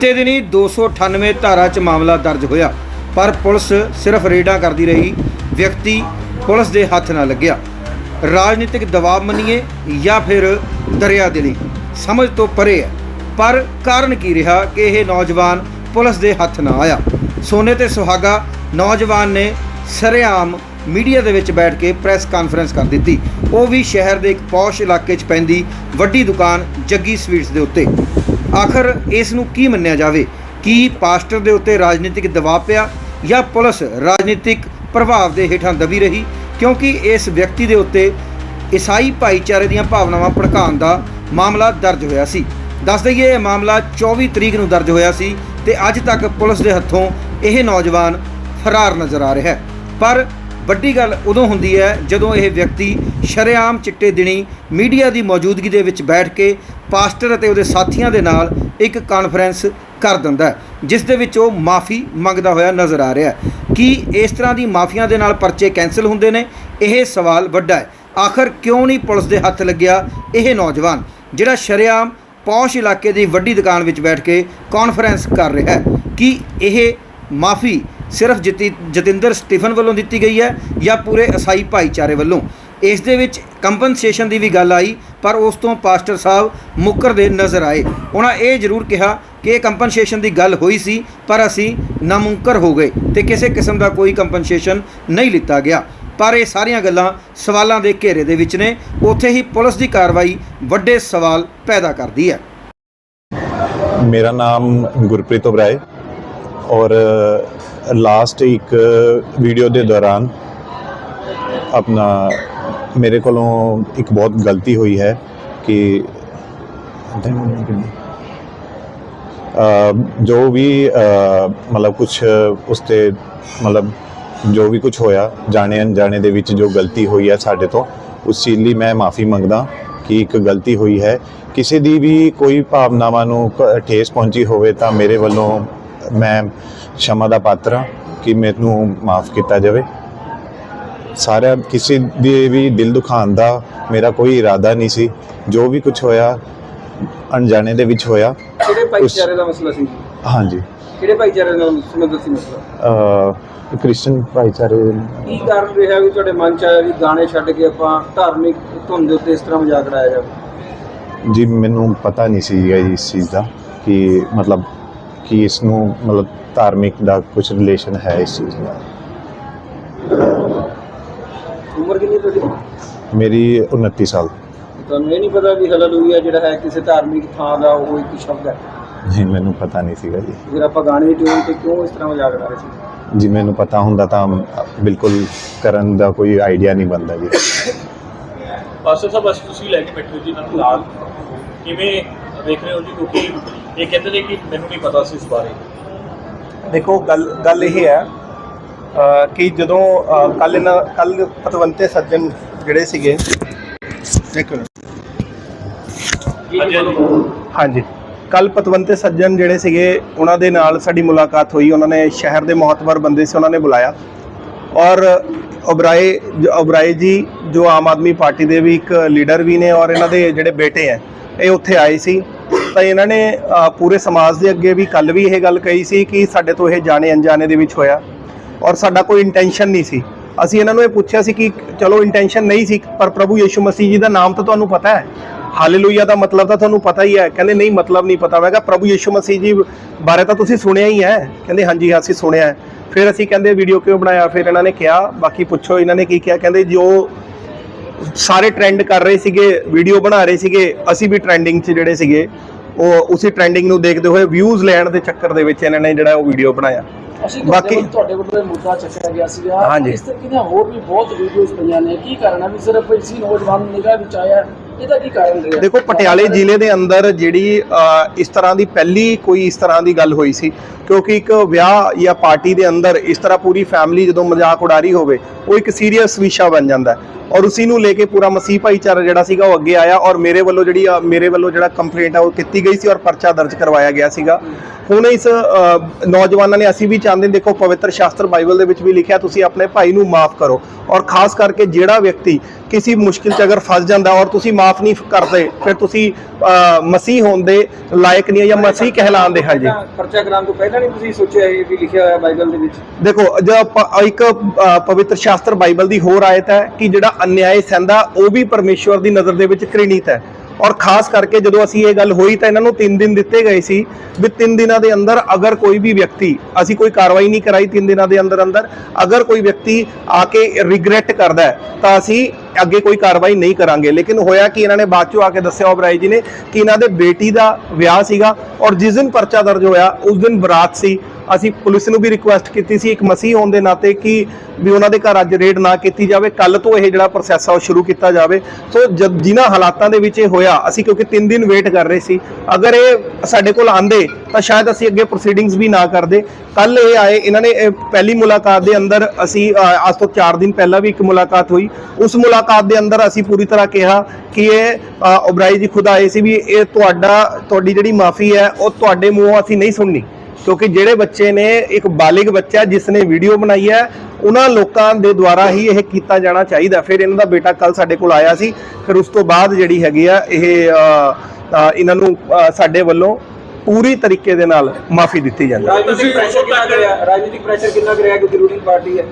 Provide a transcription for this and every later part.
ਤੇ ਦਿਨੀ 298 ਧਾਰਾ 'ਚ ਮਾਮਲਾ ਦਰਜ ਹੋਇਆ। ਪਰ ਪੁਲਿਸ ਸਿਰਫ ਰੇਡਾਂ ਕਰਦੀ ਰਹੀ, ਵਿਅਕਤੀ ਪੁਲਿਸ ਦੇ ਹੱਥ ਨਾ ਲੱਗਿਆ। ਰਾਜਨੀਤਿਕ ਦਬਾਅ ਮੰਨੀਏ ਜਾਂ ਫਿਰ ਦਰਿਆ ਦਿਲੀ ਸਮਝ ਤੋਂ ਪਰੇ ਹੈ। ਪਰ ਕਾਰਨ ਕੀ ਰਿਹਾ ਕਿ ਇਹ ਨੌਜਵਾਨ ਪੁਲਿਸ ਦੇ ਹੱਥ ਨਾ ਆਇਆ? ਸੋਨੇ ਤੇ ਸੁਹਾਗਾ ਨੌਜਵਾਨ ਨੇ ਸਰੇਆਮ ਮੀਡੀਆ ਦੇ ਵਿੱਚ ਬੈਠ ਕੇ ਪ੍ਰੈਸ ਕਾਨਫਰੰਸ ਕਰ ਦਿੱਤੀ। ਉਹ ਵੀ ਸ਼ਹਿਰ ਦੇ ਇੱਕ ਪੌਸ਼ ਇਲਾਕੇ 'ਚ ਪੈਂਦੀ ਵੱਡੀ ਦੁਕਾਨ ਜੱਗੀ ਸਵੀਟਸ ਦੇ ਉੱਤੇ। ਆਖਰ ਇਸ ਨੂੰ ਕੀ ਮੰਨਿਆ ਜਾਵੇ? ਕੀ ਪਾਸਟਰ ਦੇ ਉੱਤੇ ਰਾਜਨੀਤਿਕ ਦਬਾਅ ਪਿਆ ਜਾਂ ਪੁਲਿਸ ਰਾਜਨੀਤਿਕ ਪ੍ਰਭਾਵ ਦੇ ਹੇਠਾਂ ਦਬੀ ਰਹੀ? ਕਿਉਂਕਿ ਇਸ ਵਿਅਕਤੀ ਦੇ ਉੱਤੇ ਈਸਾਈ ਭਾਈਚਾਰੇ ਦੀਆਂ ਭਾਵਨਾਵਾਂ ਭੜਕਾਉਣ ਦਾ ਮਾਮਲਾ ਦਰਜ ਹੋਇਆ ਸੀ। ਦੱਸ ਦਈਏ, ਇਹ ਮਾਮਲਾ 24 ਤਰੀਕ ਨੂੰ ਦਰਜ ਹੋਇਆ ਸੀ ਤੇ ਅੱਜ ਤੱਕ ਪੁਲਿਸ ਦੇ ਹੱਥੋਂ ਇਹ ਨੌਜਵਾਨ ਫਰਾਰ ਨਜ਼ਰ ਆ ਰਿਹਾ ਹੈ। ਪਰ ਵੱਡੀ ਗੱਲ ਉਦੋਂ ਹੁੰਦੀ ਹੈ ਜਦੋਂ ਇਹ ਵਿਅਕਤੀ ਸ਼ਰੇਆਮ ਚਿੱਟੇ ਦਿਨੀ ਮੀਡੀਆ ਦੀ ਮੌਜੂਦਗੀ ਦੇ ਵਿੱਚ ਬੈਠ ਕੇ ਪਾਸਟਰ ਅਤੇ ਉਹਦੇ ਸਾਥੀਆਂ ਦੇ ਨਾਲ ਇੱਕ ਕਾਨਫਰੰਸ ਕਰ ਦਿੰਦਾ ਜਿਸ ਦੇ ਵਿੱਚ ਉਹ ਮਾਫੀ ਮੰਗਦਾ ਹੋਇਆ ਨਜ਼ਰ ਆ ਰਿਹਾ ਹੈ। ਕੀ ਇਸ ਤਰ੍ਹਾਂ ਦੀ ਮਾਫੀਆਂ ਦੇ ਨਾਲ ਪਰਚੇ ਕੈਨਸਲ ਹੁੰਦੇ ਨੇ? ਇਹ ਸਵਾਲ ਵੱਡਾ ਹੈ। ਆਖਰ ਕਿਉਂ ਨਹੀਂ ਪੁਲਿਸ ਦੇ ਹੱਥ ਲੱਗਿਆ ਇਹ ਨੌਜਵਾਨ, ਜਿਹੜਾ ਸ਼ਰੇਆਮ ਪੌਸ਼ ਇਲਾਕੇ ਦੀ ਵੱਡੀ ਦੁਕਾਨ ਵਿੱਚ ਬੈਠ ਕੇ ਕਾਨਫਰੰਸ ਕਰ ਰਿਹਾ ਹੈ? ਕਿ ਇਹ ਮਾਫੀ ਸਿਰਫ ਜਤੀ, ਜਤਿੰਦਰ ਸਟੀਫਨ ਵੱਲੋਂ ਦਿੱਤੀ ਗਈ ਹੈ ਜਾਂ ਪੂਰੇ ਈਸਾਈ ਭਾਈਚਾਰੇ ਵੱਲੋਂ? ਇਸ ਦੇ ਵਿੱਚ ਕੰਪਨਸੇਸ਼ਨ ਦੀ ਵੀ ਗੱਲ ਆਈ, ਪਰ ਉਸ ਤੋਂ ਪਾਸਟਰ ਸਾਹਿਬ ਮੁੱਕਰਦੇ ਨਜ਼ਰ ਆਏ। ਉਹਨਾਂ ਇਹ ਜ਼ਰੂਰ ਕਿਹਾ ਕਿ ਇਹ ਕੰਪਨਸੇਸ਼ਨ ਦੀ ਗੱਲ ਹੋਈ ਸੀ, ਪਰ ਅਸੀਂ ਨਾਮੁੰਕਰ ਹੋ ਗਏ ਤੇ ਕਿਸੇ ਕਿਸਮ ਦਾ ਕੋਈ ਕੰਪਨਸੇਸ਼ਨ ਨਹੀਂ ਲਿੱਤਾ ਗਿਆ। ਪਰ ਇਹ ਸਾਰੀਆਂ ਗੱਲਾਂ ਸਵਾਲਾਂ ਦੇ ਘੇਰੇ ਦੇ ਵਿੱਚ ਨੇ। ਉੱਥੇ ਹੀ ਪੁਲਿਸ ਦੀ ਕਾਰਵਾਈ ਵੱਡੇ ਸਵਾਲ ਪੈਦਾ ਕਰਦੀ ਹੈ। ਮੇਰਾ ਨਾਮ ਗੁਰਪ੍ਰੀਤ ਉਬਰਾਏ ਔਰ ਲਾਸਟ ਇੱਕ ਵੀਡੀਓ ਦੇ ਦੌਰਾਨ ਆਪਣਾ ਮੇਰੇ ਕੋਲੋਂ ਇੱਕ ਬਹੁਤ ਗਲਤੀ ਹੋਈ ਹੈ ਕਿ ਜੋ ਵੀ ਮਤਲਬ ਕੁਝ ਉਸ ਤੇ, ਮਤਲਬ ਜੋ ਵੀ ਕੁਝ ਹੋਇਆ, ਜਾਣੇ ਅਣਜਾਣੇ ਦੇ ਵਿੱਚ ਜੋ ਗਲਤੀ ਹੋਈ ਹੈ ਸਾਡੇ ਤੋਂ, ਉਸ ਚੀਜ਼ ਲਈ ਮੈਂ ਮਾਫੀ ਮੰਗਦਾ ਕਿ ਇੱਕ ਗਲਤੀ ਹੋਈ ਹੈ। ਕਿਸੇ ਦੀ ਵੀ ਕੋਈ ਭਾਵਨਾਵਾਂ ਨੂੰ ਕ- ਠੇਸ ਪਹੁੰਚੀ ਹੋਵੇ ਤਾਂ ਮੇਰੇ ਵੱਲੋਂ ਮੈਂ ਸ਼ਮਾ ਦਾ ਪਾਤਰ ਹਾਂ ਕਿ ਮੈਨੂੰ ਮਾਫ ਕੀਤਾ ਜਾਵੇ। ਸਾਰਿਆਂ ਕਿਸੇ ਦੇ ਵੀ ਦਿਲ ਦੁਖਾਉਣ ਦਾ ਮੇਰਾ ਕੋਈ ਇਰਾਦਾ ਨਹੀਂ ਸੀ। ਜੋ ਵੀ ਕੁਝ ਹੋਇਆ ਅਣਜਾਣੇ ਦੇ ਵਿੱਚ ਹੋਇਆ ਕਿਹੜੇ ਭਾਈਚਾਰੇ ਦਾ ਮਸਲਾ ਸੀ? ਹਾਂਜੀ। ਕਿਹੜੇ ਭਾਈਚਾਰੇ ਨਾਲ ਸੰਬੰਧਿਤ ਸੀ ਮਸਲਾ? ਅ ਕ੍ਰਿਸਚੀਅਨ ਭਾਈਚਾਰੇ ਕੀ ਕਾਰਨ ਰਿਹਾ ਵੀ ਤੁਹਾਡੇ ਮਨ ਚ ਆਇਆ ਵੀ ਗਾਣੇ ਛੱਡ ਕੇ ਆਪਾਂ ਧਾਰਮਿਕ ਧੁਨ ਦੇ ਉੱਤੇ ਇਸ ਤਰ੍ਹਾਂ ਮਜ਼ਾਕ ਉਡਾਇਆ ਜਾਵੇ? ਜੀ ਮੈਨੂੰ ਪਤਾ ਨਹੀਂ ਸੀ ਇਸ ਚੀਜ਼ ਦਾ ਕਿ ਮਤਲਬ ਕਿ ਇਸ ਨੂੰ ਮਤਲਬ ਧਾਰਮਿਕ ਦਾ ਕੁਝ ਰਿਲੇਸ਼ਨ ਹੈ ਇਸ ਚੀਜ਼ ਨਾਲ ਉਮਰ ਕਿੰਨੀ ਤੁਹਾਡੀ? ਮੇਰੀ 29 ਸਾਲ। ਤੁਹਾਨੂੰ ਇਹ ਨਹੀਂ ਪਤਾ ਵੀ ਹਲਲੂਇਆ ਜਿਹੜਾ ਹੈ ਕਿਸੇ ਧਾਰਮਿਕ ਥਾਂ ਦਾ ਉਹ ਇੱਕ ਸ਼ਬਦ ਹੈ? ਜੀ ਮੈਨੂੰ ਪਤਾ ਨਹੀਂ ਸੀਗਾ ਜੀ। ਫਿਰ ਆਪਾਂ ਗਾਣੇ ਦੀ ਟਿਊਨ ਤੇ ਕਿਉਂ ਇਸ ਤਰ੍ਹਾਂ ਮਜ਼ਾਕ ਉਡਾ ਰਹੇ ਸੀ? ਜੀ ਮੈਨੂੰ ਪਤਾ ਹੁੰਦਾ ਤਾਂ ਬਿਲਕੁਲ ਕਰਨ ਦਾ ਕੋਈ ਆਈਡੀਆ ਨਹੀਂ ਬਣਦਾ ਜੀ। ਪਾਸਟਰ ਸਾਹਿਬ ਅਸੀਂ ਤੁਸੀਂ ਲੈ ਕੇ ਬੈਠੇ ਹੋ ਜੀ ਨਾਲ। ਕਿਵੇਂ ਦੇਖ ਰਹੇ ਹੋ ਜੀ? ਕਿਉਂਕਿ ਇਹ ਕਹਿੰਦੇ ਨੇ ਕਿ ਮੈਨੂੰ ਨਹੀਂ ਪਤਾ ਸੀ ਇਸ ਬਾਰੇ। ਦੇਖੋ ਗੱਲ ਗੱਲ ਇਹ ਹੈ ਕਿ ਜਦੋਂ ਕੱਲ ਇਹਨਾਂ ਕੱਲ ਪਤਵੰਤੇ ਸੱਜਣ ਜਿਹੜੇ ਸੀਗੇ। ਮਿੰਟ। ਹਾਂਜੀ। ਕੱਲ ਪਤਵੰਤੇ ਸੱਜਣ ਜਿਹੜੇ ਸੀਗੇ ਉਹਨਾਂ ਦੇ ਨਾਲ ਸਾਡੀ ਮੁਲਾਕਾਤ ਹੋਈ। ਉਹਨਾਂ ਨੇ ਸ਼ਹਿਰ ਦੇ ਮਹੱਤਵਰ ਬੰਦੇ ਸੀ ਉਹਨਾਂ ਨੇ ਬੁਲਾਇਆ। ਔਰ ਓਬਰਾਏ ਓਬਰਾਏ ਜੀ ਜੋ ਆਮ ਆਦਮੀ ਪਾਰਟੀ ਦੇ ਵੀ ਇੱਕ ਲੀਡਰ ਵੀ ਨੇ ਔਰ ਇਹਨਾਂ ਦੇ ਜਿਹੜੇ ਬੇਟੇ ਹੈ ਇਹ ਉੱਥੇ ਆਏ ਸੀ। ਤਾਂ ਇਹਨਾਂ ਨੇ ਪੂਰੇ ਸਮਾਜ ਦੇ ਅੱਗੇ ਵੀ ਕੱਲ ਵੀ ਇਹ ਗੱਲ ਕਹੀ ਸੀ ਕਿ ਸਾਡੇ ਤੋਂ ਇਹ ਜਾਣੇ ਅਣਜਾਣੇ ਦੇ ਵਿੱਚ ਹੋਇਆ। ਔਰ ਸਾਡਾ ਕੋਈ ਇੰਟੈਂਸ਼ਨ ਨਹੀਂ ਸੀ। ਅਸੀਂ ਇਹਨਾਂ ਨੂੰ ਇਹ ਪੁੱਛਿਆ ਸੀ ਕਿ ਚਲੋ ਇੰਟੈਂਸ਼ਨ ਨਹੀਂ ਸੀ, ਪਰ ਪ੍ਰਭੂ ਯੀਸ਼ੂ ਮਸੀਹ ਜੀ ਦਾ ਨਾਮ ਤਾਂ ਤੁਹਾਨੂੰ ਪਤਾ ਹੈ। ਹਾਲੇਲੂਇਆ ਦਾ ਮਤਲਬ ਤਾਂ ਤੁਹਾਨੂੰ ਪਤਾ ਹੀ ਹੈ। ਕਹਿੰਦੇ ਨਹੀਂ, ਮਤਲਬ ਨਹੀਂ ਪਤਾ। ਮੈਂ ਕਿਹਾ, ਪ੍ਰਭੂ ਯੀਸ਼ੂ ਮਸੀਹ ਜੀ ਬਾਰੇ ਤਾਂ ਤੁਸੀਂ ਸੁਣਿਆ ਹੀ ਹੈ। ਕਹਿੰਦੇ, ਹਾਂਜੀ ਅਸੀਂ ਸੁਣਿਆ ਹੈ। ਫਿਰ ਅਸੀਂ ਕਹਿੰਦੇ ਵੀਡੀਓ ਕਿਉਂ ਬਣਾਇਆ? ਫਿਰ ਇਹਨਾਂ ਨੇ ਕਿਹਾ, ਬਾਕੀ ਪੁੱਛੋ, ਇਹਨਾਂ ਨੇ ਕੀ ਕਿਹਾ? ਕਹਿੰਦੇ, ਜੋ ਸਾਰੇ ਟ੍ਰੈਂਡ ਕਰ ਰਹੇ ਸੀਗੇ ਵੀਡੀਓ ਬਣਾ ਰਹੇ ਸੀਗੇ, ਅਸੀਂ ਵੀ ਟ੍ਰੈਂਡਿੰਗ 'ਚ ਜਿਹੜੇ ਸੀਗੇ, ਉਹ ਉਸੇ ਟ੍ਰੈਂਡਿੰਗ ਨੂੰ ਦੇਖਦੇ ਹੋਏ ਵਿਊਜ਼ ਲੈਣ ਦੇ ਚੱਕਰ ਦੇ ਵਿੱਚ ਇਹਨਾਂ ਨੇ ਜਿਹੜਾ ਉਹ ਵੀਡੀਓ ਬਣਾਇਆ। ਅਸੀਂ ਬਾਕੀ- ਬਾਕੀ ਤੁਹਾਡੇ ਕੋਲ ਇਹ ਮੁੱਦਾ ਚੱਕਿਆ ਗਿਆ ਸੀਗਾ। ਹਾਂਜੀ। ਇਸ ਤਰੀਕੇ ਦੀਆਂ ਹੋਰ ਵੀ ਬਹੁਤ ਵੀਡੀਓਜ਼ ਪਈਆਂ ਨੇ। ਕੀ ਕਾਰਨ ਹੈ ਵੀ ਸਿਰਫ ਇਸੇ ਨੌਜਵਾਨ ਦੀ ਨਿਗਾਹ ਵਿੱਚ ਆਇਆ ਇਹਦਾ ਕੀ ਕਾਰਨ ਰਿਹਾ? ਦੇਖੋ ਪਟਿਆਲੇ ਜ਼ਿਲ੍ਹੇ ਦੇ ਅੰਦਰ ਜਿਹੜੀ ਅ, ਇਸ ਤਰ੍ਹਾਂ ਦੀ ਪਹਿਲੀ ਕੋਈ ਇਸ ਤਰ੍ਹਾਂ ਦੀ ਗੱਲ ਹੋਈ ਸੀ। ਕਿਉਂਕਿ ਇੱਕ ਵਿਆਹ ਜਾਂ ਪਾਰਟੀ ਦੇ ਅੰਦਰ ਇਸ ਤਰ੍ਹਾਂ ਪੂਰੀ ਫੈਮਿਲੀ ਜਦੋਂ ਮਜ਼ਾਕ ਉਡਾ ਰਹੀ ਹੋਵੇ ਉਹ ਇੱਕ ਸੀਰੀਅਸ ਵਿਸ਼ਾ ਬਣ ਜਾਂਦਾ ਹੈ। ਔਰ ਉਸੇ ਨੂੰ ਲੈ ਕੇ ਪੂਰਾ ਮਸੀਹ ਭਾਈਚਾਰਾ ਜਿਹੜਾ ਸੀਗਾ ਉਹ ਅੱਗੇ ਆਇਆ ਔਰ ਮੇਰੇ ਵੱਲੋਂ ਜਿਹੜੀ ਮੇਰੇ ਵੱਲੋਂ ਜਿਹੜਾ ਕੰਪਲੇਂਟ ਆ ਉਹ ਕੀਤੀ ਗਈ ਸੀ ਔਰ ਪਰਚਾ ਦਰਜ ਕਰਵਾਇਆ ਗਿਆ ਸੀਗਾ। ਹੁਣ ਇਸ ਨੌਜਵਾਨਾਂ ਨੇ ਅਸੀਂ ਵੀ ਚਾਹੁੰਦੇ ਦੇਖੋ ਪਵਿੱਤਰ ਸ਼ਾਸਤਰ ਬਾਈਬਲ ਦੇ ਵਿੱਚ ਵੀ ਲਿਖਿਆ ਤੁਸੀਂ ਆਪਣੇ ਭਾਈ ਨੂੰ ਮਾਫ ਕਰੋ। ਔਰ ਖਾਸ ਕਰਕੇ ਜਿਹੜਾ ਵਿਅਕਤੀ ਕਿਸੇ ਮੁਸ਼ਕਿਲ 'ਚ ਅਗਰ ਫਸ ਜਾਂਦਾ ਔਰ ਤੁਸੀਂ ਮਾਫ ਨਹੀਂ ਕਰਦੇ ਫਿਰ ਤੁਸੀਂ ਮਸੀਹ ਹੋਣ ਦੇ ਲਾਇਕ ਨਹੀਂ ਜਾਂ ਮਸੀਹ ਕਹਿਲਾਉਂਦੇ ਹਾਂ ਜੀ ਪਰਚਾ ਕਰਾਉਣ ਤੋਂ ਪਹਿਲਾਂ ਨਹੀਂ ਤੁਸੀਂ ਸੋਚਿਆ ਇਹ ਵੀ ਲਿਖਿਆ ਹੋਇਆ ਬਾਈਬਲ ਦੇ ਵਿੱਚ? ਦੇਖੋ ਜੋ ਪ- ਇੱਕ ਅ, ਪਵਿੱਤਰ ਸ਼ਾਸਤਰ ਬਾਈਬਲ ਦੀ ਹੋਰ ਆਇਤ ਹੈ ਕਿ ਜਿਹੜਾ ਅਨਿਆਏ ਸਹਿੰਦਾ ਉਹ ਵੀ ਪਰਮੇਸ਼ਵਰ ਦੀ ਨਜ਼ਰ ਦੇ ਵਿੱਚ ਘ੍ਰਿਣਿਤ ਹੈ। ਔਰ ਖਾਸ ਕਰਕੇ ਜਦੋਂ ਅਸੀਂ ਇਹ ਗੱਲ ਹੋਈ ਤਾਂ ਇਹਨਾਂ ਨੂੰ 3 ਦਿਨ ਦਿੱਤੇ ਗਏ ਸੀ ਵੀ 3 ਦਿਨਾਂ ਦੇ ਅੰਦਰ ਅਗਰ ਕੋਈ ਵੀ ਵਿਅਕਤੀ, ਅਸੀਂ ਕੋਈ ਕਾਰਵਾਈ ਨਹੀਂ ਕਰਾਈ 3 ਦਿਨਾਂ ਦੇ ਅੰਦਰ ਅੰਦਰ, ਅਗਰ ਕੋਈ ਵਿਅਕਤੀ ਆ ਕੇ ਰਿਗਰੈਟ ਕਰਦਾ ਹੈ, ਤਾਂ ਅਸੀਂ ਅੱਗੇ ਕੋਈ ਕਾਰਵਾਈ ਨਹੀਂ ਕਰਾਂਗੇ। ਲੇਕਿਨ ਹੋਇਆ ਕਿ, ਇਹਨਾਂ ਨੇ ਬਾਅਦ ਚੋਂ ਆ ਕੇ ਦੱਸਿਆ ਓਬਰਾਏ ਜੀ ਨੇ ਕਿ ਇਹਨਾਂ ਦੇ ਬੇਟੀ ਦਾ ਵਿਆਹ ਸੀਗਾ ਔਰ ਜਿਸ ਦਿਨ ਪਰਚਾ ਦਰਜ ਹੋਇਆ, ਉਸ ਦਿਨ ਬਰਾਤ ਸੀ। ਅਸੀਂ ਪੁਲਿਸ ਨੂੰ ਵੀ ਰਿਕੁਐਸਟ ਕੀਤੀ ਸੀ ਇੱਕ ਮਸੀਹ ਹੋਣ ਦੇ ਨਾਤੇ ਕਿ ਵੀ ਉਹਨਾਂ ਦੇ ਘਰ ਅੱਜ ਰੇਡ ਨਾ ਕੀਤੀ ਜਾਵੇ ਕੱਲ ਤੋਂ ਇਹ ਜਿਹੜਾ ਪ੍ਰੋਸੈਸ ਆ ਉਹ ਸ਼ੁਰੂ ਕੀਤਾ ਜਾਵੇ। ਸੋ ਜਦ ਜਿਨ੍ਹਾਂ ਹਾਲਾਤਾਂ ਦੇ ਵਿੱਚ ਇਹ ਹੋਇਆ ਅਸੀਂ ਕਿਉਂਕਿ 3 ਦਿਨ ਵੇਟ ਕਰ ਰਹੇ ਸੀ ਅਗਰ ਇਹ ਸਾਡੇ ਕੋਲ ਆਂਦੇ ਤਾਂ ਸ਼ਾਇਦ ਅਸੀਂ ਅੱਗੇ ਪ੍ਰੋਸੀਡਿੰਗਸ ਵੀ ਨਾ ਕਰਦੇ। ਕੱਲ ਇਹ ਆਏ ਇਹਨਾਂ ਨੇ ਇਹ ਪਹਿਲੀ ਮੁਲਾਕਾਤ ਦੇ ਅੰਦਰ ਅਸੀਂ ਅੱਜ ਤੋਂ 4 ਦਿਨ ਪਹਿਲਾਂ ਵੀ ਇੱਕ ਮੁਲਾਕਾਤ ਹੋਈ। ਉਸ ਮੁਲਾਕਾਤ ਦੇ ਅੰਦਰ ਅਸੀਂ ਪੂਰੀ ਤਰ੍ਹਾਂ ਕਿਹਾ ਕਿ ਇਹ ਅ, ਓਬਰਾਈ ਜੀ ਖੁਦ ਆਏ ਸੀ ਵੀ ਇਹ ਤੁਹਾਡਾ ਤੁਹਾਡੀ ਜਿਹੜੀ ਮਾਫੀ ਹੈ ਉਹ ਤੁਹਾਡੇ ਮੂੰਹੋਂ ਅਸੀਂ ਨਹੀਂ ਸੁਣਨੀ। ਕਿਉਂਕਿ ਜਿਹੜੇ ਬੱਚੇ ਨੇ ਇੱਕ ਬਾਲਿਗ ਬੱਚਾ ਜਿਸ ਨੇ ਵੀਡੀਓ ਬਣਾਈ ਹੈ ਉਹਨਾਂ ਲੋਕਾਂ ਦੇ ਦੁਆਰਾ ਹੀ ਇਹ ਕੀਤਾ ਜਾਣਾ ਚਾਹੀਦਾ। ਫਿਰ ਇਹਨਾਂ ਦਾ ਬੇਟਾ ਕੱਲ ਸਾਡੇ ਕੋਲ ਆਇਆ ਸੀ। ਫਿਰ ਉਸ ਤੋਂ ਬਾਅਦ ਜਿਹੜੀ ਹੈਗੀ ਆ ਇਹ ਇਹਨਾਂ ਨੂੰ ਸਾਡੇ ਵੱਲੋਂ ਪੂਰੀ ਤਰੀਕੇ ਦੇ ਨਾਲ ਮਾਫੀ ਦਿੱਤੀ ਜਾਂਦੀ ਹੈ। ਰਾਜਨੀਤਿਕ ਪ੍ਰੈਸ਼ਰ ਕਿੰਨਾ ਕਰਿਆ ਰਾਜਨੀਤਿਕ ਪ੍ਰੈਸ਼ਰ ਕਿੰਨਾ ਕਰਿਆ ਕਿਉਂਕਿ ਰੂਲਿੰਗ ਪਾਰਟੀ ਹੈ?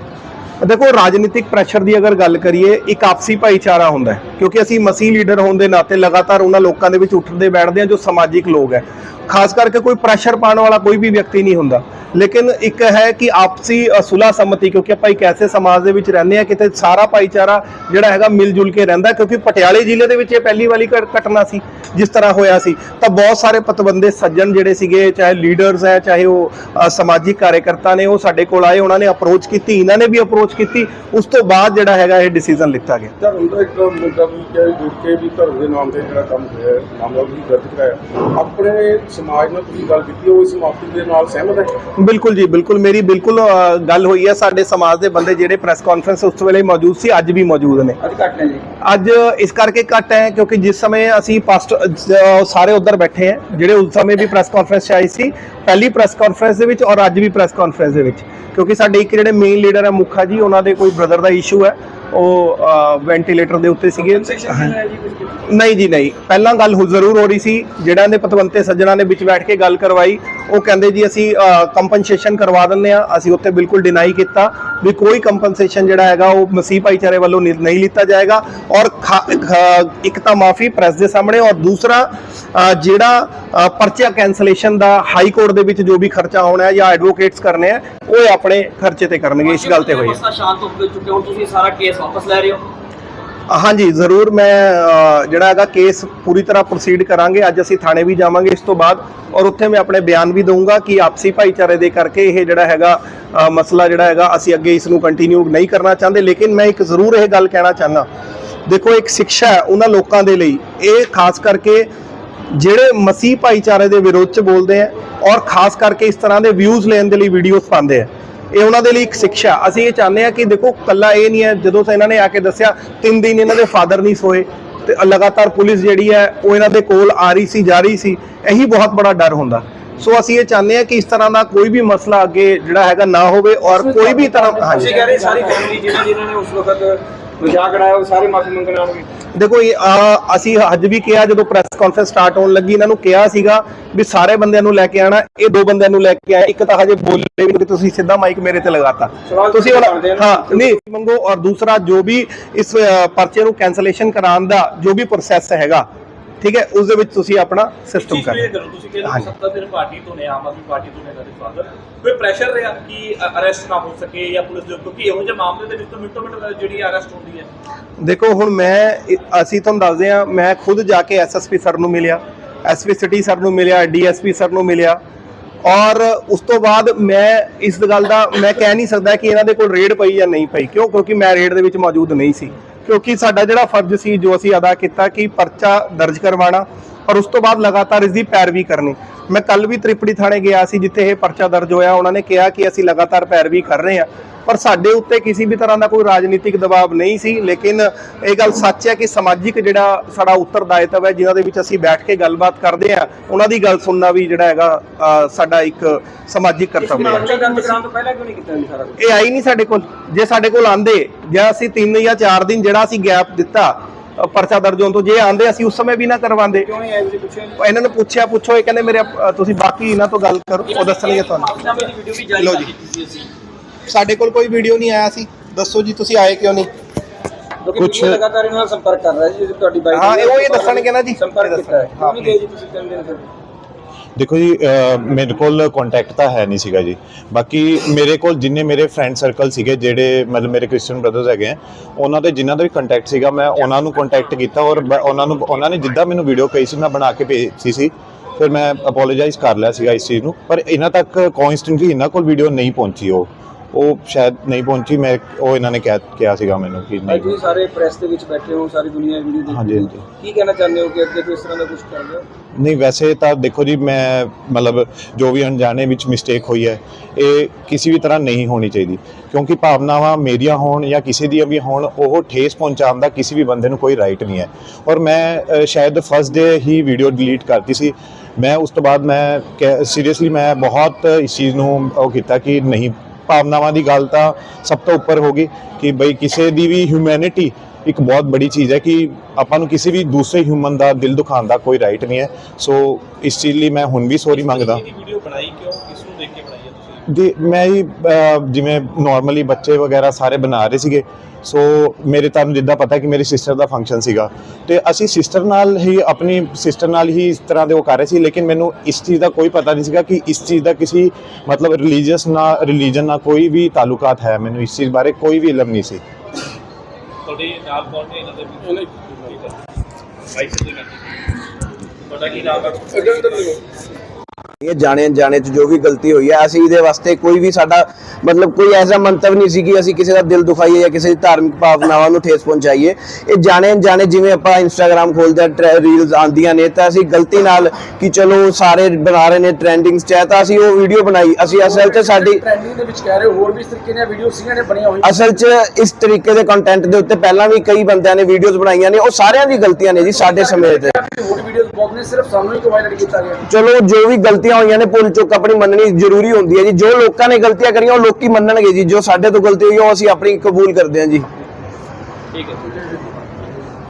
ਦੇਖੋ ਰਾਜਨੀਤਿਕ ਪ੍ਰੈਸ਼ਰ ਦੀ ਅਗਰ ਗੱਲ ਕਰੀਏ ਇੱਕ ਆਪਸੀ ਭਾਈਚਾਰਾ ਹੁੰਦਾ ਹੈ। ਕਿਉਂਕਿ ਅਸੀਂ ਮਸੀਹ ਲੀਡਰ ਹੋਣ ਦੇ ਨਾਤੇ ਲਗਾਤਾਰ ਉਹਨਾਂ ਲੋਕਾਂ ਦੇ ਵਿੱਚ ਉੱਠਦੇ ਬੈਠਦੇ ਹਾਂ ਜੋ ਸਮਾਜਿਕ ਲੋਕ ਹੈ। ਖਾਸ ਕਰਕੇ ਕੋਈ ਪ੍ਰੈਸ਼ਰ ਪਾਉਣ ਵਾਲਾ ਕੋਈ ਵੀ ਵਿਅਕਤੀ ਨਹੀਂ ਹੁੰਦਾ। ਲੇਕਿਨ ਇੱਕ ਹੈ ਕਿ ਆਪਸੀ ਅ, ਸੰਮਤੀ ਕਿਉਂਕਿ ਆਪਾਂ ਇੱਕ ਐਸੇ ਸਮਾਜ ਦੇ ਵਿੱਚ ਰਹਿੰਦੇ ਆ ਕਿਤੇ ਸਾਰਾ ਭਾਈਚਾਰਾ ਜਿਹੜਾ ਹੈਗਾ ਮਿਲ ਜੁਲ ਕੇ ਰਹਿੰਦਾ ਕਿਉਂਕਿ ਪਟਿਆਲੇ ਜ਼ਿਲ੍ਹੇ ਦੇ ਵਿੱਚ ਇਹ ਪਹਿਲੀ ਵਾਲੀ ਘਟਨਾ ਸੀ ਜਿਸ ਤਰ੍ਹਾਂ ਹੋਇਆ ਸੀ। ਤਾਂ ਬਹੁਤ ਸਾਰੇ ਪਤਵੰਦੇ ਸੱਜਣ ਜਿਹੜੇ ਸੀਗੇ ਚਾਹੇ ਲੀਡਰਸ ਹੈ ਚਾਹੇ ਉਹ ਸਮਾਜਿਕ ਕਾਰਜਕਰਤਾ ਨੇ ਉਹ ਸਾਡੇ ਕੋਲ ਆਏ ਉਹਨਾਂ ਨੇ ਅਪਰੋਚ ਕੀਤੀ ਇਹਨਾਂ ਨੇ ਵੀ ਅਪਰੋਚ ਕੀਤੀ। ਉਸ ਤੋਂ ਬਾਅਦ ਜਿਹੜਾ ਹੈਗਾ ਇਹ ਡਿਸੀਜਨ ਲਿੱਤਾ ਗਿਆ। ਧਰਮ ਦਾ ਇੱਕ ਮੁੱਦਾ ਵੀ ਕਿ ਜੁੜ ਕੇ ਵੀ ਧਰਮ ਦੇ ਨਾਮ ਤੇ ਜਿਹੜਾ ਕੰਮ ਹੋਇਆ ਹੈ, ਮਾਮਲਾ ਵੀ ਦਰਜ ਕਰਾਇਆ। ਆਪਣੇ ਸਮਾਜ ਨਾਲ ਤੁਸੀਂ ਗੱਲ ਕੀਤੀ ਉਹ ਇਸ ਮਾਫੀ ਦੇ ਨਾਲ ਸਹਿਮਤ ਹੈ? ਬਿਲਕੁਲ ਜੀ ਬਿਲਕੁਲ। ਮੇਰੀ ਬਿਲਕੁਲ ਗੱਲ ਹੋਈ ਹੈ ਸਾਡੇ ਸਮਾਜ ਦੇ ਬੰਦੇ ਜਿਹੜੇ ਪ੍ਰੈਸ ਕਾਨਫਰੰਸ ਉਸ ਵੇਲੇ ਮੌਜੂਦ ਸੀ ਅੱਜ ਵੀ ਮੌਜੂਦ ਨੇ। ਅੱਜ ਘੱਟ ਨੇ ਜੀ। ਅੱਜ ਇਸ ਕਰਕੇ ਘੱਟ ਹੈ ਕਿਉਂਕਿ ਜਿਸ ਸਮੇਂ ਅਸੀਂ ਪਾਸਟ ਸਾਰੇ ਉੱਧਰ ਬੈਠੇ ਹੈ ਜਿਹੜੇ ਉਸ ਸਮੇਂ ਵੀ ਪ੍ਰੈਸ ਕਾਨਫਰੰਸ 'ਚ ਆਏ ਸੀ ਪਹਿਲੀ ਪ੍ਰੈਸ ਕਾਨਫਰੰਸ ਦੇ ਵਿੱਚ ਔਰ ਅੱਜ ਵੀ ਪ੍ਰੈਸ ਕਾਨਫਰੰਸ ਦੇ ਵਿੱਚ। ਕਿਉਂਕਿ ਸਾਡੇ ਇੱਕ ਜਿਹੜੇ ਮੇਨ ਲੀਡਰ ਹੈ ਮੁਖਾ ਜੀ ਉਹਨਾਂ ਦੇ ਕੋਈ ਬ੍ਰਦਰ ਦਾ ਇਸ਼ੂ ਹੈ। ਉਹ ਵੈਂਟੀਲੇਟਰ ਦੇ ਉੱਤੇ ਸੀਗੇ। ਨਹੀਂ ਜੀ ਨਹੀਂ। ਪਹਿਲਾਂ ਗੱਲ ਜ਼ਰੂਰ ਹੋ ਰਹੀ ਸੀ। ਜਿਹੜਾ ਨੇ ਪਤਵੰਤੇ ਸੱਜਣਾ ਨੇ ਵਿੱਚ ਬੈਠ ਕੇ ਗੱਲ ਕਰਵਾਈ ਉਹ ਕਹਿੰਦੇ ਜੀ ਅਸੀਂ ਕੰਪਨਸੇਸ਼ਨ ਕਰਵਾ ਦਿੰਦੇ ਆ ਅਸੀਂ ਉੱਥੇ ਬਿਲਕੁਲ ਡਿਨਾਈ ਕੀਤਾ ਵੀ ਕੋਈ ਕੰਪਨਸੇਸ਼ਨ ਜਿਹੜਾ ਹੈਗਾ ਉਹ ਮਸੀਹ ਭਾਈਚਾਰੇ ਵੱਲੋਂ ਨਹੀਂ ਲਿੱਤਾ ਜਾਏਗਾ। ਔਰ ਇੱਕ ਤਾਂ ਮਾਫੀ ਪ੍ਰੈਸ ਦੇ ਸਾਹਮਣੇ ਔਰ ਦੂਸਰਾ ਜਿਹੜਾ ਅ, ਪਰਚਾ ਕੈਂਸਲੇਸ਼ਨ ਦਾ ਹਾਈ ਕੋਰਟ ਦੇ ਵਿੱਚ ਜੋ ਵੀ ਖਰਚਾ ਹੋਣਾ ਹੈ ਜਾਂ ਐਡਵੋਕੇਟਸ ਕਰਨੇ ਆ ਉਹ ਆਪਣੇ ਖਰਚੇ ਤੇ ਕਰਨਗੇ। ਇਸ ਗੱਲ ਤੇ ਹੋਈ ਮਸਲਾ ਸ਼ਾਂਤ ਹੋ ਚੁੱਕਿਆ ਹੁਣ ਤੁਸੀਂ ਸਾਰਾ ਕੇਸ ਵਾਪਸ ਲੈ ਰਹੇ ਹੋ? ਹਾਂਜੀ ਜ਼ਰੂਰ ਮੈਂ ਅ, ਜਿਹੜਾ ਹੈਗਾ ਕੇਸ ਪੂਰੀ ਤਰ੍ਹਾਂ ਪ੍ਰੋਸੀਡ ਕਰਾਂਗੇ। ਅੱਜ ਅਸੀਂ ਥਾਣੇ ਵੀ ਜਾਵਾਂਗੇ ਇਸ ਤੋਂ ਬਾਅਦ ਔਰ ਉੱਥੇ ਮੈਂ ਆਪਣੇ ਬਿਆਨ ਵੀ ਦਊਂਗਾ ਕਿ ਆਪਸੀ ਭਾਈਚਾਰੇ ਦੇ ਕਰਕੇ ਇਹ ਜਿਹੜਾ ਹੈਗਾ ਅ, ਮਸਲਾ ਜਿਹੜਾ ਹੈਗਾ ਅਸੀਂ ਅੱਗੇ ਇਸ ਨੂੰ ਕੰਟੀਨਿਊ ਨਹੀਂ ਕਰਨਾ ਚਾਹੁੰਦੇ। ਲੇਕਿਨ ਮੈਂ ਇੱਕ ਜ਼ਰੂਰ ਇਹ ਗੱਲ ਕਹਿਣਾ ਚਾਹੁੰਦਾ। ਦੇਖੋ ਇੱਕ ਸਿੱਖਿਆ ਹੈ ਉਹਨਾਂ ਲੋਕਾਂ ਦੇ ਲਈ। ਇਹ ਖਾਸ ਕਰਕੇ ਜਿਹੜੇ ਮਸੀਹ ਭਾਈਚਾਰੇ ਦੇ ਵਿਰੋਧ ਚ ਬੋਲਦੇ ਆ ਔਰ ਖਾਸ ਕਰਕੇ ਇਸ ਤਰ੍ਹਾਂ ਦੇ ਵਿਊਜ਼ ਲੈਣ ਦੇ ਲਈ ਵੀਡੀਓਜ਼ ਪਾਉਂਦੇ ਆ। ਇਹ ਉਹਨਾਂ ਦੇ ਲਈ ਇੱਕ ਸਿੱਖਿਆ। ਅਸੀਂ ਇਹ ਚਾਹੁੰਦੇ ਆ ਕਿ ਦੇਖੋ ਕੱਲਾ ਇਹ ਨਹੀਂ ਹੈ ਜਦੋਂ ਇਹਨਾਂ ਨੇ ਆ ਕੇ ਦੱਸਿਆ ਤਿੰਨ ਦਿਨ ਇਹਨਾਂ ਦੇ ਫਾਦਰ ਨਹੀਂ ਸੋਏ ਤੇ ਲਗਾਤਾਰ ਪੁਲਿਸ ਜਿਹੜੀ ਹੈ ਉਹ ਇਹਨਾਂ ਦੇ ਕੋਲ ਆ ਰਹੀ ਸੀ ਜਾ ਰਹੀ ਸੀ। ਇਹੀ ਬਹੁਤ ਬੜਾ ਡਰ ਹੁੰਦਾ। ਸੋ ਅਸੀਂ ਇਹ ਚਾਹੁੰਦੇ ਆ ਕਿ ਇਸ ਤਰ੍ਹਾਂ ਦਾ ਕੋਈ ਵੀ ਮਸਲਾ ਅੱਗੇ ਜਿਹੜਾ ਹੈਗਾ ਨਾ ਹੋਵੇ ਔਰ ਕੋਈ ਵੀ ਤਰ੍ਹਾਂ ਹਾਂਜੀ ਤੁਸੀਂ ਕਹਿ ਰਹੇ ਸਾਰੀ ਫੈਮਿਲੀ ਜਿਹਨਾਂ ਜਿਹਨਾਂ ਨੇ ਉਸ ਵਕਤ ਮਜ਼ਾਕ ਉਡਾਇਆ ਉਹ ਸਾਰੇ ਮਾਫੀ ਮੰਗਣ ਆਉਣਗੇ ਦੇਖੋ ਇਹ ਆ, ਅਸੀਂ ਅੱਜ ਵੀ ਕਿਹਾ ਜਦੋਂ ਪ੍ਰੈਸ ਕਾਨਫਰੰਸ ਸਟਾਰਟ ਹੋਣ ਲੱਗੀ ਇਹਨਾਂ ਨੂੰ ਕਿਹਾ ਸੀਗਾ ਵੀ ਸਾਰੇ ਬੰਦਿਆਂ ਨੂੰ ਲੈ ਕੇ ਆਣਾ ਇਹ ਦੋ ਬੰਦਿਆਂ ਨੂੰ ਲੈ ਕੇ ਆਏ ਇੱਕ ਤਾਂ ਹਜੇ ਬੋਲੇ ਵੀ ਨਹੀਂ ਕਿ ਤੁਸੀਂ ਸਿੱਧਾ ਮਾਈਕ ਮੇਰੇ ਤੇ ਲਗਾਤਾ ਸਵਾਲ ਤੁਸੀਂ ਜਾਣਦੇ ਹੋ ਨਾ। ਹਾਂ ਨਹੀਂ ਮੰਗੋ ਔਰ ਦੂਸਰਾ ਜੋ ਵੀ ਇਸ ਅ, ਪਰਚੇ ਨੂੰ ਕੈਂਸਲੇਸ਼ਨ ਕਰਾਉਣ ਦਾ ਜੋ ਵੀ ਪ੍ਰੋਸੈਸ ਹੈਗਾ ਠੀਕ ਹੈ ਉਸ ਦੇ ਵਿੱਚ ਤੁਸੀਂ ਆਪਣਾ ਸਿਸਟਮ ਕਰ clear ਕਰੋ ਤੁਸੀਂ ਕਹਿੰਦੇ ਹਾਂਜੀ। ਸੱਤਾ ਫਿਰ ਪਾਰਟੀ ਤੋਂ ਨੇ ਆਮ ਆਦਮੀ ਪਾਰਟੀ ਤੋਂ ਨੇ ਇਹਨਾਂ ਦੇ ਫਾਦਰ ਕੋਈ ਪ੍ਰੈਸ਼ਰ ਰਿਹਾ ਕਿ ਅਰੈਸਟ ਨਾ ਹੋ ਸਕੇ ਜਾਂ ਪੁਲਿਸ ਦੇ ਕਿਉਂਕਿ ਇਹੋ ਜਿਹੇ ਮਾਮਲੇ ਦੇ ਵਿੱਚ ਤਾਂ ਮਿੰਟੋ ਮਿੰਟ ਜਿਹੜੀ ਅਰੈਸਟ ਹੁੰਦੀ ਹੈ। ਦੇਖੋ ਹੁਣ ਮੈਂ ਅਸੀਂ ਤੁਹਾਨੂੰ ਦੱਸਦੇ ਹਾਂ ਮੈਂ ਖੁਦ ਜਾ ਕੇ ਐਸਐਸਪੀ ਸਰ ਨੂੰ ਮਿਲਿਆ। ਐਸਪੀ ਸਿਟੀ ਸਰ ਨੂੰ ਮਿਲਿਆ ਡੀਐਸਪੀ ਸਰ ਨੂੰ ਮਿਲਿਆ। ਔਰ ਉਸ ਤੋਂ ਬਾਅਦ ਮੈਂ ਇਸ ਗੱਲ ਦਾ ਮੈਂ ਕਹਿ ਨਹੀਂ ਸਕਦਾ ਕਿ ਇਹਨਾਂ ਦੇ ਕੋਲ ਰੇਡ ਪਈ ਜਾਂ ਨਹੀਂ ਪਈ। ਕਿਉਂ? ਕਿਉਂਕਿ ਮੈਂ ਰੇਡ ਦੇ ਵਿੱਚ ਮੌਜੂਦ ਨਹੀਂ ਸੀ। ਕਿਉਂਕਿ ਸਾਡਾ ਜਿਹੜਾ ਫਰਜ਼ ਸੀ ਜੋ ਅਸੀਂ ਅਦਾ ਕੀਤਾ ਕਿ ਪਰਚਾ ਦਰਜ ਕਰਵਾਉਣਾ ਔਰ ਉਸ ਤੋਂ ਬਾਅਦ ਲਗਾਤਾਰ ਇਸ ਦੀ ਪੈਰਵੀ ਕਰਨੀ। ਮੈਂ ਕੱਲ ਵੀ ਤ੍ਰਿਪੜੀ ਥਾਣੇ ਗਿਆ ਸੀ ਜਿੱਥੇ ਇਹ ਪਰਚਾ ਦਰਜ ਹੋਇਆ। ਉਹਨਾਂ ਨੇ ਕਿਹਾ ਕਿ ਅਸੀਂ ਲਗਾਤਾਰ ਪੈਰਵੀ ਕਰ ਰਹੇ ਹਾਂ। ਪਰ ਸਾਡੇ ਉੱਤੇ ਕਿਸੇ ਵੀ ਤਰ੍ਹਾਂ ਦਾ ਕੋਈ ਰਾਜਨੀਤਿਕ ਦਬਾਅ ਨਹੀਂ ਸੀ। ਲੇਕਿਨ ਇਹ ਗੱਲ ਸੱਚ ਹੈ ਕਿ ਸਮਾਜਿਕ ਜਿਹੜਾ ਸਾਡਾ ਉੱਤਰਦਾਇਤਵ ਹੈ ਜਿਨ੍ਹਾਂ ਦੇ ਵਿੱਚ ਅਸੀਂ ਬੈਠ ਕੇ ਗੱਲਬਾਤ ਕਰਦੇ ਹਾਂ ਉਹਨਾਂ ਦੀ ਗੱਲ ਸੁਣਨਾ ਵੀ ਜਿਹੜਾ ਹੈਗਾ ਸਾਡਾ ਇੱਕ ਸਮਾਜਿਕ ਕਰਤੱਵ ਹੈ। ਇਹ ਆਈ ਨਹੀਂ ਸਾਡੇ ਕੋਲ। ਜੇ ਸਾਡੇ ਕੋਲ ਆਂਦੇ ਜਾਂ ਅਸੀਂ 3 ਜਾਂ 4 ਦਿਨ ਜਿਹੜਾ ਅਸੀਂ ਗੈਪ ਦਿੱਤਾ ਪਰਚਾ ਦਰਜ ਹੋਣ ਤੋਂ ਜੇ ਆਂਦੇ ਅਸੀਂ ਉਸ ਸਮੇਂ ਵੀ ਨਾ ਕਰਵਾਉਂਦੇ। ਕਿਉਂ ਨਹੀਂ ਆਏ ਤੁਸੀਂ ਪੁੱਛਿਆ? ਇਹਨਾਂ ਨੂੰ ਪੁੱਛਿਆ ਪੁੱਛੋ ਇਹ ਕਹਿੰਦੇ ਮੇਰੇ ਅ, ਤੁਸੀਂ ਬਾਕੀ ਇਹਨਾਂ ਤੋਂ ਗੱਲ ਕਰੋ ਉਹ ਦੱਸਣਗੇ ਤੁਹਾਨੂੰ। ਮਾਫੀਨਾਮੇ ਦੀ ਵੀਡੀਓ ਵੀ ਜਾਰੀ ਲਓ ਜੀ। ਦਿੱਤੀ ਸੀ ਅਸੀਂ ਸਾਡੇ ਕੋਲ ਕੋਈ ਵੀਡੀਓ ਨਹੀਂ ਆਇਆ ਸੀ। ਦੱਸੋ ਜੀ ਤੁਸੀਂ ਆਏ ਕਿਉਂ ਨਹੀਂ? ਕਿਉਂਕਿ ਕੁਛ- ਕੁਝ ਲਗਾਤਾਰ ਇਹਨਾਂ ਨਾਲ ਸੰਪਰਕ ਕਰ ਰਿਹਾ ਜੀ ਤੁਹਾਡੀ ਬਾਈਕ ਹਾਂ, ਇਹ ਉਹ ਇਹ ਦੱਸਣਗੇ ਨਾ ਜੀ। ਸੰਪਰਕ ਇਹ ਕੀਤਾ ਹੈ। ਹਾਂ, ਕਿਉਂ ਨਹੀਂ ਗਏ ਜੀ ਤੁਸੀਂ ਤਿੰਨ ਦਿਨ ਫਿਰ? ਦੇਖੋ ਜੀ ਮੇਰੇ ਕੋਲ ਕੰਟੈਕਟ ਤਾਂ ਹੈ ਨਹੀਂ ਸੀਗਾ ਜੀ। ਬਾਕੀ ਮੇਰੇ ਕੋਲ ਜਿੰਨੇ ਮੇਰੇ ਫਰੈਂਡ ਸਰਕਲ ਸੀਗੇ, ਜਿਹੜੇ ਮਤਲਬ ਮੇਰੇ ਕ੍ਰਿਸਚੀਅਨ ਬ੍ਰਦਰਸ ਹੈਗੇ ਆ, ਉਹਨਾਂ ਦੇ ਜਿਨ੍ਹਾਂ ਦਾ ਵੀ ਕੰਟੈਕਟ ਸੀਗਾ, ਮੈਂ ਉਹਨਾਂ ਨੂੰ ਕੰਟੈਕਟ ਕੀਤਾ ਔਰ ਉਹਨਾਂ ਨੂੰ, ਉਹਨਾਂ ਨੇ ਜਿੱਦਾਂ ਮੈਨੂੰ ਵੀਡੀਓ ਕਹੀ ਸੀ, ਮੈਂ ਬਣਾ ਕੇ ਭੇਜੀ ਸੀ। ਫਿਰ ਮੈਂ ਅਪੋਲੋਜਾਈਜ਼ ਕਰ ਲਿਆ ਸੀਗਾ ਇਸ ਚੀਜ਼ ਨੂੰ, ਪਰ ਇਹਨਾਂ ਤੱਕ ਕਨਸਟੈਂਟਲੀ ਇਹਨਾਂ ਕੋਲ ਵੀਡੀਓ ਨਹੀਂ ਪਹੁੰਚੀ ਉਹ। ਉਹ ਸ਼ਾਇਦ ਨਹੀਂ ਪਹੁੰਚੀ ਮੈਂ ਉਹ ਇਹਨਾਂ ਨੇ ਕਹਿ ਕਿਹਾ ਸੀਗਾ ਮੈਨੂੰ ਕਿ ਅੱਜ ਨਹੀਂ ਤੁਸੀਂ ਸਾਰੇ ਪ੍ਰੈਸ ਦੇ ਵਿੱਚ ਬੈਠੇ ਹੋ ਸਾਰੀ ਦੁਨੀਆ ਵੀਡੀਓ ਦੇਖ ਹਾਂਜੀ, ਰਹੀ ਹੈ। ਹਾਂਜੀ। ਕੀ ਕਹਿਣਾ ਚਾਹੁੰਦੇ ਹੋ ਕਿ ਅੱਗੇ ਤੋਂ ਇਸ ਤਰ੍ਹਾਂ ਦਾ ਕੁਝ ਕਰਦੇ ਹੋ? ਨਹੀਂ ਵੈਸੇ ਤਾਂ ਦੇਖੋ ਜੀ ਮੈਂ ਮਤਲਬ ਜੋ ਵੀ ਅਣਜਾਣੇ ਵਿੱਚ ਮਿਸਟੇਕ ਹੋਈ ਹੈ ਇਹ ਕਿਸੇ ਵੀ ਤਰ੍ਹਾਂ ਨਹੀਂ ਹੋਣੀ ਚਾਹੀਦੀ। ਕਿਉਂਕਿ ਭਾਵਨਾਵਾਂ ਮੇਰੀਆਂ ਹੋਣ ਜਾਂ ਕਿਸੇ ਦੀਆਂ ਵੀ ਹੋਣ ਉਹ ਠੇਸ ਪਹੁੰਚਾਉਣ ਦਾ ਕਿਸੇ ਵੀ ਬੰਦੇ ਨੂੰ ਕੋਈ ਰਾਈਟ ਨਹੀਂ ਹੈ। ਔਰ ਮੈਂ ਅ, ਸ਼ਾਇਦ ਫਸਟ ਡੇ ਹੀ ਵੀਡੀਓ ਡਿਲੀਟ ਕਰਤੀ ਸੀ। ਮੈਂ ਉਸ ਤੋਂ ਬਾਅਦ ਮੈਂ ਸੀਰੀਅਸਲੀ ਮੈਂ ਬਹੁਤ ਇਸ ਚੀਜ਼ ਨੂੰ ਉਹ ਕੀਤਾ ਕਿ ਨਹੀਂ ਭਾਵਨਾਵਾਂ ਦੀ ਗੱਲ ਤਾਂ ਸਭ ਤੋਂ ਉੱਪਰ ਹੋ ਗਈ ਕਿ ਬਈ ਕਿਸੇ ਦੀ ਵੀ ਹਿਊਮੈਨਿਟੀ ਇੱਕ ਬਹੁਤ ਬੜੀ ਚੀਜ਼ ਹੈ ਕਿ ਆਪਾਂ ਨੂੰ ਕਿਸੇ ਵੀ ਦੂਸਰੇ ਹਿਊਮਨ ਦਾ ਦਿਲ ਦੁਖਾਉਣ ਦਾ ਕੋਈ ਰਾਈਟ ਨਹੀਂ ਹੈ। ਸੋ ਇਸ ਚੀਜ਼ ਲਈ ਮੈਂ ਹੁਣ ਵੀ ਸੌਰੀ ਮੰਗਦਾ। ਵੀਡੀਓ ਬਣਾਈ ਕਿਉਂ ਕਿਸ ਨੂੰ ਦੇਖ ਕੇ ਬਣਾਈ ਹੈ ਤੁਸੀਂ ਜੀ ਮੈਂ ਹੀ ਜਿਵੇਂ ਨਾਰਮਲੀ ਬੱਚੇ ਵਗੈਰਾ ਸਾਰੇ ਬਣਾ ਰਹੇ ਸੀਗੇ ਸੋ ਮੇਰੇ ਤੁਹਾਨੂੰ ਜਿੱਦਾਂ ਪਤਾ ਕਿ ਮੇਰੀ ਸਿਸਟਰ ਦਾ ਫੰਕਸ਼ਨ ਸੀਗਾ। ਤੇ ਅਸੀਂ ਸਿਸਟਰ ਨਾਲ ਹੀ ਆਪਣੀ ਸਿਸਟਰ ਨਾਲ ਹੀ ਇਸ ਤਰ੍ਹਾਂ ਦੇ ਉਹ ਕਰ ਰਹੇ ਸੀ ਲੇਕਿਨ ਮੈਨੂੰ ਇਸ ਚੀਜ਼ ਦਾ ਕੋਈ ਪਤਾ ਨਹੀਂ ਸੀਗਾ ਕਿ ਇਸ ਚੀਜ਼ ਦਾ ਕਿਸੇ ਮਤਲਬ ਰਿਲੀਜੀਅਸ ਨਾਲ ਰਿਲੀਜਨ ਨਾਲ ਕੋਈ ਵੀ ਤਾਲੁਕਾਤ ਹੈ ਮੈਨੂੰ ਇਸ ਚੀਜ਼ ਬਾਰੇ ਕੋਈ ਵੀ ਇਲਮ ਨਹੀਂ ਸੀ। ਤੁਹਾਡੇ ਨਾਲ ਕੌਣ ਨੇ ਇਹਨਾਂ ਦੇ ਭਾਈ ਸਿੱਧੇ ਨਾਲ ਤੁਹਾਡਾ ਕੀ ਨਾਮ ਹੈ? ਇਹ ਜਾਣੇ ਅਣਜਾਣੇ ਚ ਜੋ ਵੀ ਗਲਤੀ ਹੋਈ ਹੈ ਅਸੀਂ ਇਹਦੇ ਵਾਸਤੇ ਕੋਈ ਵੀ ਸਾਡਾ ਮਤਲਬ ਕੋਈ ਐਸਾ ਮੰਤਵ ਨਹੀਂ ਸੀ ਕਿ ਅਸੀਂ ਕਿਸੇ ਦਾ ਦਿਲ ਦੁਖਾਈਏ ਜਾਂ ਕਿਸੇ ਦੀ ਧਾਰਮਿਕ ਭਾਵਨਾਵਾਂ ਨੂੰ ਠੇਸ ਪਹੁੰਚਾਈਏ। ਇਹ ਜਾਣੇ ਅਣਜਾਣੇ ਜਿਵੇਂ ਆਪਾਂ ਇੰਸਟਾਗ੍ਰam ਖੋਲਦੇ ਆ ਰੀਲਸ ਆਉਂਦੀਆਂ ਨੇ ਤਾਂ ਅਸੀਂ ਗਲਤੀ ਨਾਲ ਕਿ ਚਲੋ ਸਾਰੇ ਬਣਾ ਰਹੇ ਨੇ ਟ੍ਰੈਂਡਿੰਗਸ ਚ ਤਾਂ ਅਸੀਂ ਉਹ ਵੀਡੀਓ ਬਣਾਈ। ਅਸੀਂ ਅਸਲ 'ਚ ਸਾਡੀ ਟ੍ਰੈਂਡਿੰਗ ਦੇ ਵਿੱਚ ਕਹਿ ਰਹੇ ਹੋਰ ਵੀ ਇਸ ਤਰੀਕੇ ਦੀਆਂ ਵੀਡੀਓ ਸੀਗੀਆਂ ਨੇ ਬਣੀਆਂ ਹੋਈਆਂ। ਅਸਲ 'ਚ ਇਸ ਤਰੀਕੇ ਦੇ ਕੰਟੈਂਟ ਦੇ ਉੱਤੇ ਪਹਿਲਾਂ ਵੀ ਕਈ ਬੰਦਿਆਂ ਨੇ ਵੀਡੀਓਜ਼ ਬਣਾਈਆਂ ਨੇ ਉਹ ਸਾਰਿਆਂ ਦੀ ਗਲਤੀਆਂ ਨੇ ਜੀ ਸਾਡੇ ਸਮੇਂ ਤੇ ਹੋਰ ਵੀਡੀਓਜ਼ ਬਹੁਤ ਨੇ ਸਿਰਫ ਸਾਨੂੰ ਹੀ ਕਵਾਇਲਟ ਕੀਤਾ ਗਿਆ। ਚਲੋ ਜੋ ਵੀ ਗਲਤੀਆਂ ਹੋਈਆਂ ਨੇ, ਭੁੱਲ ਚੁੱਕ ਆਪਣੀ ਮੰਨਣੀ ਜ਼ਰੂਰੀ ਹੁੰਦੀ ਹੈ ਜੀ। ਜੋ ਲੋਕਾਂ ਨੇ ਗਲਤੀਆਂ ਕਰੀਆਂ, ਉਹ ਲੋਕੀ ਮੰਨਣਗੇ ਜੀ। ਜੋ ਸਾਡੇ ਤੋਂ ਗਲਤੀ ਹੋਈ, ਉਹ ਅਸੀਂ ਆਪਣੀ ਕਬੂਲ ਕਰਦੇ ਹਾਂ ਜੀ। ਠੀਕ ਹੈ।